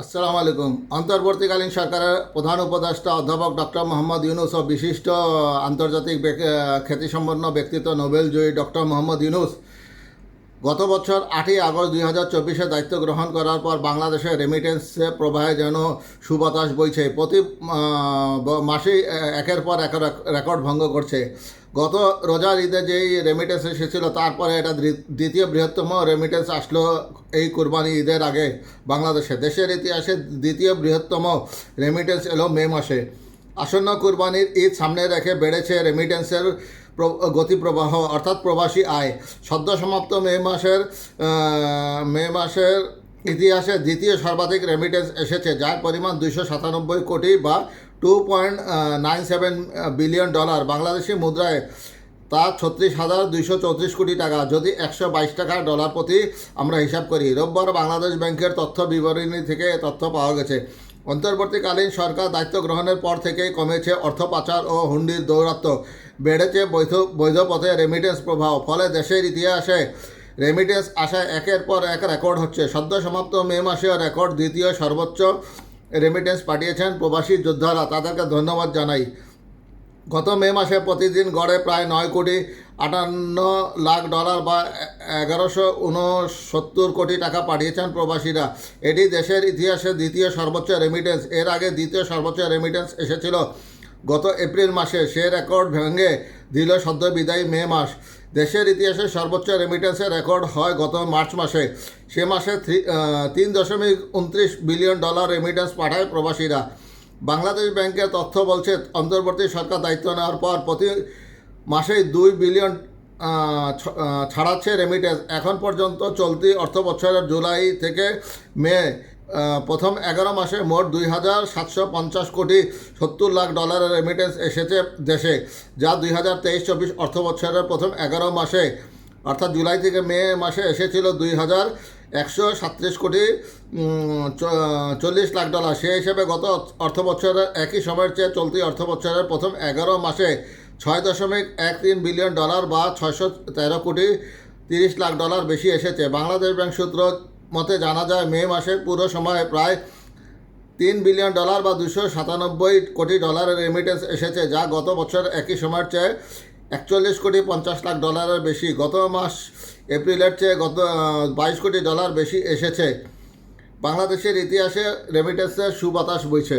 আসসালামু আলাইকুম। অন্তর্বর্তীকালীন সরকারের প্রধান উপদেষ্টা অধ্যাপক ডক্টর মোহাম্মদ ইউনুস ও বিশিষ্ট আন্তর্জাতিক খ্যাতিসম্পন্ন ব্যক্তিত্ব নোবেল জয়ী ডক্টর মোহাম্মদ ইউনুস গত বছর আটই আগস্ট দুই হাজার চব্বিশে দায়িত্ব গ্রহণ করার পর বাংলাদেশে রেমিটেন্স প্রবাহে যেন সুবাতাস বইছে। প্রতি মাসেই একের পর এক রেক- রেকর্ড ভঙ্গ করছে। গত রোজার ঈদে যেই রেমিটেন্স এসেছিল, তারপরে এটা দ্বিতীয় বৃহত্তম রেমিটেন্স আসলো এই কোরবানি ঈদের আগে বাংলাদেশে। দেশের ইতিহাসে দ্বিতীয় বৃহত্তম রেমিটেন্স এলো মে মাসে। আসন্ন কুরবানির ঈদ সামনে রেখে বেড়েছে রেমিটেন্সের প্র- গতিপ্রবাহ, অর্থাৎ প্রবাসী আয়। সদ্য সমাপ্ত মে মাসের মে মাসের ইতিহাসে দ্বিতীয় সর্বাধিক রেমিটেন্স এসেছে, যার পরিমাণ দুইশো সাতানব্বই কোটি বা two point nine seven billion dollar Bangladeshi মুদ্রায় তা ছত্রিশ হাজার দুইশো চৌত্রিশ কোটি টাকা, যদি একশো বাইশ টাকা ডলার প্রতি আমরা হিসাব করি। রোববার বাংলাদেশ ব্যাংকের তথ্য বিবরণী থেকে তথ্য পাওয়া গেছে। অন্তর্বর্তীকালীন সরকার দায়িত্ব গ্রহণের পর থেকেই কমেছে অর্থ পাচার ও হুন্ডির দৌরাত্ম্য। বেড়েছে বৈধ বৈধ পথে রেমিটেন্স প্রভাব। ফলে দেশের ইতিহাসে রেমিটেন্স আসায় একের পর এক রেকর্ড হচ্ছে। সদ্য সমাপ্ত মে মাসেও রেকর্ড দ্বিতীয় সর্বোচ্চ রেমিটেন্স পাঠিয়েছেন প্রবাসী যোদ্ধারা। তাদেরকে ধন্যবাদ জানাই। গত মে মাসে প্রতিদিন গড়ে প্রায় নয় কোটি আটান্ন লাখ ডলার বা এগারোশো উনসত্তর কোটি টাকা পাঠিয়েছেন প্রবাসীরা। এটি দেশের ইতিহাসে দ্বিতীয় সর্বোচ্চ রেমিটেন্স এর আগে দ্বিতীয় সর্বোচ্চ রেমিটেন্স এসেছিল। গত এপ্রিল মাসে সে রেকর্ড ভেঙে দিল সদ্য বিদায়ী মে মাস। দেশের ইতিহাসে সর্বোচ্চ রেমিটেন্সের রেকর্ড হয় গত মার্চ মাসে। সে মাসে তিন দশমিক উনত্রিশ বিলিয়ন ডলার রেমিটেন্স পাঠায় প্রবাসীরা। বাংলাদেশ ব্যাংকের তথ্য বলছে, অন্তর্বর্তী সরকার দায়িত্ব নেওয়ার পর প্রতি মাসেই দুই বিলিয়ন ছাড়াচ্ছে রেমিটেন্স এখন পর্যন্ত চলতি অর্থ বছরের জুলাই থেকে মে প্রথম এগারো মাসে মোট দুই হাজার সাতশো পঞ্চাশ কোটি সত্তর লাখ ডলারের রেমিটেন্স এসেছে দেশে, যা দুই হাজার তেইশ চব্বিশ অর্থ বছরের প্রথম এগারো মাসে, অর্থাৎ জুলাই থেকে মে মাসে এসেছিল দুই হাজার একশো সাতত্রিশ কোটি চল্লিশ লাখ ডলার সে হিসেবে গত অর্থ বছরের একই সময়ের চেয়ে চলতি অর্থ বছরের প্রথম এগারো মাসে ছয় দশমিক এক তিন বিলিয়ন ডলার বা ছয়শো তেরো কোটি তিরিশ লাখ ডলার বেশি এসেছে। বাংলাদেশ ব্যাংক সূত্র মতে জানা যায়, মে মাসে পুরো সময়ে প্রায় তিন বিলিয়ন ডলার বা দুশো সাতানব্বই কোটি ডলারের রেমিটেন্স এসেছে, যা গত বছর একই সময়ের চেয়ে একচল্লিশ কোটি পঞ্চাশ লাখ ডলারের বেশি। গত মাস এপ্রিলের চেয়ে গত বাইশ কোটি ডলার বেশি এসেছে। বাংলাদেশের ইতিহাসে রেমিটেন্সের সুবাতাস বইছে।